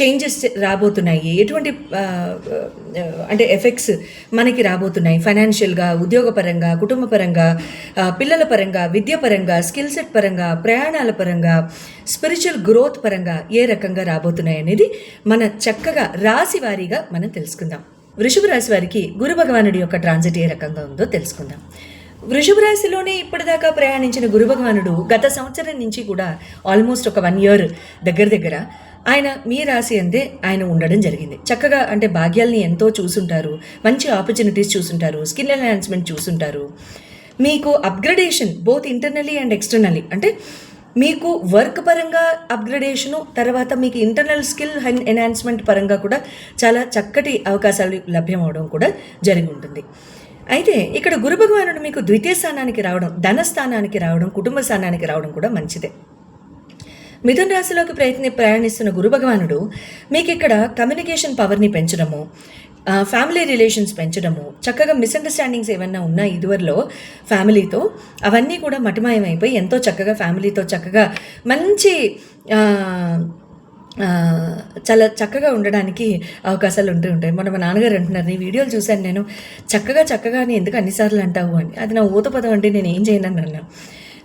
Changes రాబోతున్నాయి. ఎటువంటి అంటే ఎఫెక్ట్స్ మనకి రాబోతున్నాయి. ఫైనాన్షియల్గా ఉద్యోగపరంగా కుటుంబపరంగా పరంగా పిల్లల పరంగా విద్య పరంగా స్కిల్ సెట్ పరంగా ప్రయాణాల పరంగా స్పిరిచువల్ గ్రోత్ పరంగా ఏ రకంగా రాబోతున్నాయి అనేది మన చక్కగా రాశి వారీగా మనం తెలుసుకుందాం. వృషభ రాశి వారికి గురు భగవానుడి యొక్క ట్రాన్సిట్ ఏ రకంగా ఉందో తెలుసుకుందాం. వృషభ రాశిలోనే ఇప్పటిదాకా ప్రయాణించిన గురు భగవానుడు గత సంవత్సరం నుంచి కూడా ఆల్మోస్ట్ ఒక వన్ ఇయర్ దగ్గర దగ్గర ఆయన మీ రాశి అందే ఆయన ఉండడం జరిగింది. చక్కగా అంటే భాగ్యాల్ని ఎంతో చూసుంటారు. మంచి ఆపర్చునిటీస్ చూసుంటారు. స్కిల్ ఎన్హాన్స్మెంట్ చూసుంటారు. మీకు upgradation both internally and externally అంటే మీకు వర్క్ పరంగా అప్గ్రేడేషను తర్వాత మీకు ఇంటర్నల్ స్కిల్ ఎన్హాన్స్మెంట్ పరంగా కూడా చాలా చక్కటి అవకాశాలు లభ్యమవడం కూడా జరిగి ఉంటుంది. అయితే ఇక్కడ గురు భగవానుడు మీకు ద్వితీయ స్థానానికి రావడం ధనస్థానానికి రావడం కుటుంబ స్థానానికి రావడం కూడా మంచిదే. మిథున్ రాశిలోకి ప్రయత్ని ప్రయాణిస్తున్న గురు భగవానుడు మీకు ఇక్కడ కమ్యూనికేషన్ పవర్ని పెంచడము ఫ్యామిలీ రిలేషన్స్ పెంచడము చక్కగా మిస్అండర్స్టాండింగ్స్ ఏమన్నా ఉన్నా ఇదివరలో ఫ్యామిలీతో అవన్నీ కూడా మటమాయమైపోయి ఎంతో చక్కగా ఫ్యామిలీతో చక్కగా మంచి చాలా చక్కగా ఉండడానికి అవకాశాలు ఉంటూ ఉంటాయి. మొన్న మా నాన్నగారు అంటున్నారు నీ వీడియోలు చూశాను నేను చక్కగా చక్కగా అని ఎందుకు అన్నిసార్లు అంటావు? అని. అది నా ఊత పదం అంటే నేను ఏం చేయను అన్నాను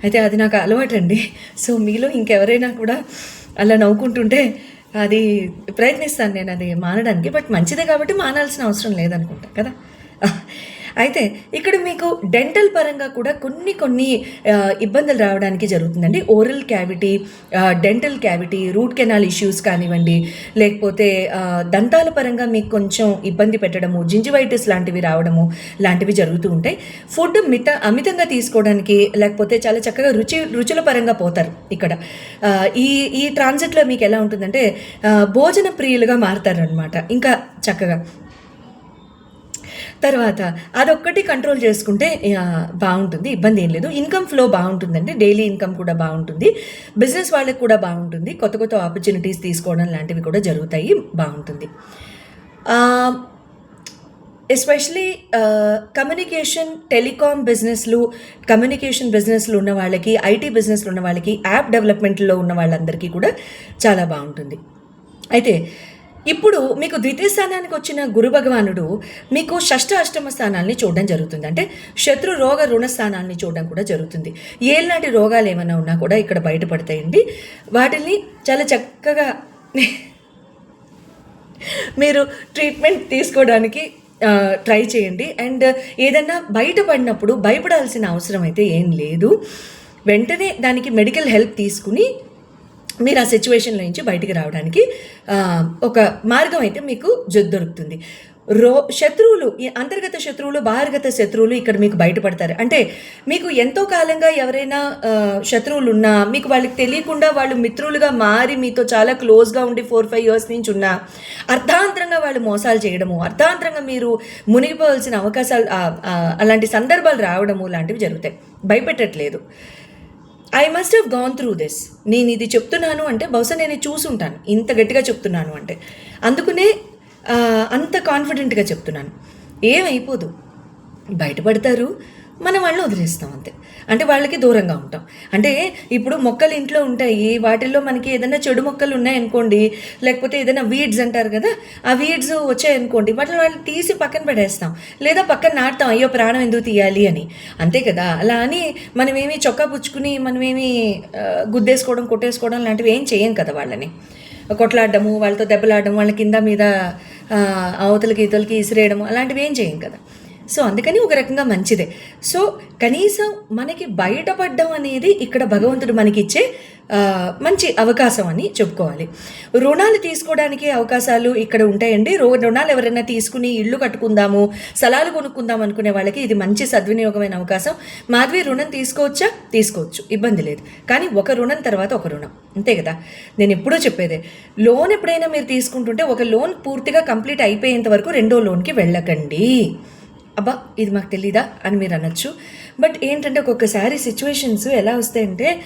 అయితే అది నాకు అలవాటండి. సో మీలో ఇంకెవరైనా కూడా అలా నవ్వుకుంటుంటే అది ప్రయత్నిస్తాను నేను అది మానడానికి. బట్ మంచిదే కాబట్టి మానాల్సిన అవసరం లేదనుకుంటా కదా? అయితే ఇక్కడ మీకు డెంటల్ పరంగా కూడా కొన్ని కొన్ని ఇబ్బందులు రావడానికి జరుగుతుందండి. Oral cavity dental cavity root canal issues కానివ్వండి లేకపోతే దంతాల పరంగా మీకు కొంచెం ఇబ్బంది పెట్టడము జింజివైటిస్ లాంటివి రావడము లాంటివి జరుగుతూ ఉంటాయి. ఫుడ్ మిత అమితంగా తీసుకోవడానికి లేకపోతే చాలా చక్కగా రుచి రుచుల పరంగా పోతారు ఇక్కడ. ఈ ఈ ట్రాన్సిట్లో మీకు ఎలా ఉంటుందంటే భోజన ప్రియులుగా మారుతారనమాట ఇంకా చక్కగా తర్వాత అదొక్కటి కంట్రోల్ చేసుకుంటే బాగుంటుంది ఇబ్బంది ఏం లేదు. ఇన్కమ్ ఫ్లో బాగుంటుందండి. డైలీ ఇన్కమ్ కూడా బాగుంటుంది. బిజినెస్ వాళ్ళకి కూడా బాగుంటుంది. కొత్త కొత్త ఆపర్చునిటీస్ తీసుకోవడం లాంటివి కూడా జరుగుతాయి. బాగుంటుంది. ఎస్పెషలీ కమ్యూనికేషన్ టెలికాం బిజినెస్లు కమ్యూనికేషన్ బిజినెస్లు ఉన్న వాళ్ళకి ఐటీ బిజినెస్లు ఉన్న వాళ్ళకి యాప్ డెవలప్మెంట్లో ఉన్న వాళ్ళందరికీ కూడా చాలా బాగుంటుంది. అయితే ఇప్పుడు మీకు ద్వితీయ స్థానానికి వచ్చిన గురు భగవానుడు మీకు షష్ఠ అష్టమ స్థానాల్ని చూడడం జరుగుతుంది. అంటే శత్రు రోగ రుణ స్థానాల్ని చూడడం కూడా జరుగుతుంది. ఏలనాటి రోగాలు ఏమైనా ఉన్నా కూడా ఇక్కడ బయటపడతాయండి. వాటిని చాలా చక్కగా మీరు ట్రీట్మెంట్ తీసుకోవడానికి ట్రై చేయండి. అండ్ ఏదన్నా బయటపడినప్పుడు భయపడాల్సిన అవసరం అయితే ఏం లేదు. వెంటనే దానికి మెడికల్ హెల్ప్ తీసుకుని మీరు ఆ సిచ్యువేషన్లో నుంచి బయటికి రావడానికి ఒక మార్గం అయితే మీకు దొరుకుతుంది. రో శత్రువులు ఈ అంతర్గత శత్రువులు బహిర్గత శత్రువులు ఇక్కడ మీకు బయటపడతారు. అంటే మీకు ఎంతో కాలంగా ఎవరైనా శత్రువులు ఉన్నా మీకు వాళ్ళకి తెలియకుండా వాళ్ళు మిత్రులుగా మారి మీతో చాలా క్లోజ్గా ఉండి ఫోర్ ఫైవ్ ఇయర్స్ నుంచి ఉన్నా అర్థాంతరంగా వాళ్ళు మోసాలు చేయడము అర్థాంతరంగా మీరు మునిగిపోవాల్సిన అవకాశాలు అలాంటి సందర్భాలు రావడము లాంటివి జరుగుతాయి. భయపెట్టట్లేదు. I must have gone through this నేను ఇది చెప్తున్నాను అంటే బహుశా నేను చూసుంటాను. ఇంత గట్టిగా చెప్తున్నాను అంటే. అందుకునే అంత కాన్ఫిడెంట్గా చెప్తున్నాను. ఏమైపోదు? బయటపడతారు. మనం వాళ్ళని వదిలేస్తాం అంతే. అంటే వాళ్ళకి దూరంగా ఉంటాం. అంటే ఇప్పుడు మొక్కలు ఇంట్లో ఉంటాయి వాటిల్లో మనకి ఏదైనా చెడు మొక్కలు ఉన్నాయనుకోండి లేకపోతే ఏదైనా వీడ్స్ అంటారు కదా ఆ వీడ్స్ వచ్చాయనుకోండి వాటిని వాళ్ళు తీసి పక్కన పడేస్తాం. లేదా పక్కన నాటుతాం అయ్యో ప్రాణం ఎందుకు తీయాలి అని. అంతే కదా. అలా అని మనమేమి చొక్కా పుచ్చుకుని మనమేమి గుద్దేసుకోవడం కొట్టేసుకోవడం లాంటివి ఏం చేయం కదా వాళ్ళని. కొట్లాడడము వాళ్ళతో దెబ్బలాడడం వాళ్ళ కింద మీద అవతలకి ఇతలకి ఇసిరేయడము అలాంటివి ఏం చేయం కదా. సో అందుకని ఒక రకంగా మంచిదే. సో కనీసం మనకి బయటపడడం అనేది ఇక్కడ భగవంతుడు మనకి ఇచ్చే మంచి అవకాశం అని చెప్పుకోవాలి. రుణాలు తీసుకోవడానికి అవకాశాలు ఇక్కడ ఉంటాయండి. రో రుణాలు ఎవరైనా తీసుకుని ఇల్లు కట్టుకుందాము స్థలాలు కొనుక్కుందాం అనుకునే వాళ్ళకి ఇది మంచి సద్వినియోగమైన అవకాశం. మాధవి రుణం తీసుకోవచ్చా? తీసుకోవచ్చు. ఇబ్బంది లేదు. కానీ ఒక రుణం తర్వాత ఒక రుణం. అంతే కదా? నేను ఎప్పుడూ చెప్పేదే. లోన్ ఎప్పుడైనా మీరు తీసుకుంటుంటే ఒక లోన్ పూర్తిగా కంప్లీట్ అయిపోయేంత వరకు రెండో లోన్కి వెళ్ళకండి. అబ్బా ఇది మాకు తెలీదా అని మీరు అనొచ్చు. బట్ ఏంటంటే ఒక్కొక్కసారి సిచ్యువేషన్స్ ఎలా వస్తాయంటే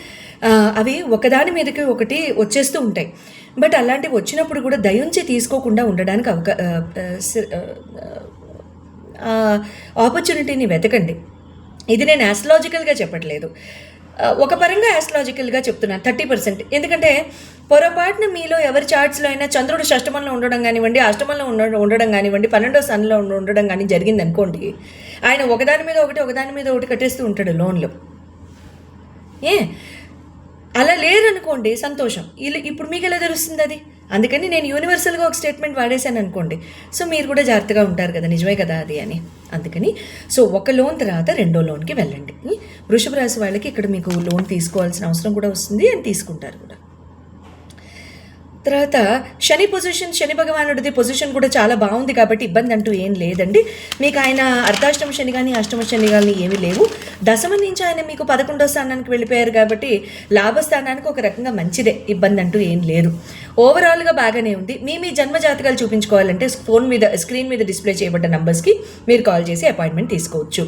అవి ఒకదాని మీదకి ఒకటి వచ్చేస్తూ ఉంటాయి. బట్ అలాంటివి వచ్చినప్పుడు కూడా దయుంచి తీసుకోకుండా ఉండడానికి అవకా సి- ఆపర్చునిటీని వెతకండి. ఇది నేను యాస్ట్రాలజికల్గా చెప్పట్లేదు. ఒక పరంగా యాస్ట్రాలజికల్గా చెప్తున్నాను థర్టీ పర్సెంట్ ఎందుకంటే పొరపాటున మీలో ఎవరి చార్ట్స్లో అయినా చంద్రుడు షష్టమంలో ఉండడం కానివ్వండి అష్టమంలో ఉండ ఉండడం కానివ్వండి పన్నెండో సన్లో ఉండడం కానీ జరిగింది అనుకోండి ఆయన ఒకదాని మీద ఒకటి ఒకదాని మీద ఒకటి కట్టేస్తూ ఉంటాడు లోన్లు. ఏ? అలా లేరనుకోండి సంతోషం. ఇలా ఇప్పుడు మీకు ఎలా తెలుస్తుంది అది? అందుకని నేను యూనివర్సల్గా ఒక స్టేట్మెంట్ వాడేశాను అనుకోండి. సో మీరు కూడా జాగ్రత్తగా ఉంటారు కదా నిజమే కదా అది అని. అందుకని సో ఒక లోన్ తర్వాత రెండో లోన్కి వెళ్ళండి. వృషభ రాశి వాళ్ళకి ఇక్కడ మీకు లోన్ తీసుకోవాల్సిన అవసరం కూడా వస్తుంది అని తీసుకుంటారు కూడా. తర్వాత శని పొజిషన్ శని భగవానుడిది పొజిషన్ కూడా చాలా బాగుంది కాబట్టి ఇబ్బంది అంటూ ఏం లేదండి. మీకు ఆయన అర్ధాష్టమ శని కానీ అష్టమ శని కానీ ఏమీ లేవు. దశమ నుంచి ఆయన మీకు పదకొండో స్థానానికి వెళ్ళిపోయారు కాబట్టి లాభస్థానానికి ఒక రకంగా మంచిదే ఇబ్బంది అంటూ ఏం లేదు. ఓవరాల్గా బాగానే ఉంది. మీ మీ జన్మ జాతకాలు చూపించుకోవాలంటే ఫోన్ మీద స్క్రీన్ మీద డిస్ప్లే చేయబడ్డ నంబర్స్కి మీరు కాల్ చేసి అపాయింట్మెంట్ తీసుకోవచ్చు.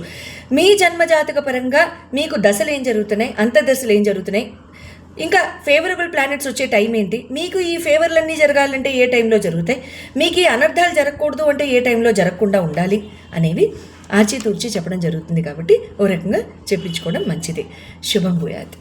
మీ జన్మ జాతక పరంగా మీకు దశలు ఏం జరుగుతున్నాయి? అంతర్దశలు ఏం జరుగుతున్నాయి? ఇంకా ఫేవరబుల్ ప్లానెట్స్ వచ్చే టైం ఏంటి? మీకు ఈ ఫేవర్లన్నీ జరగాలంటే ఏ టైంలో జరుగుతాయి? మీకు ఈ అనర్థాలు జరగకూడదు అంటే ఏ టైంలో జరగకుండా ఉండాలి అనేవి ఆచితూర్చి చెప్పడం జరుగుతుంది కాబట్టి ఓ రకంగా చెప్పించుకోవడం మంచిది. శుభం భూయాత్.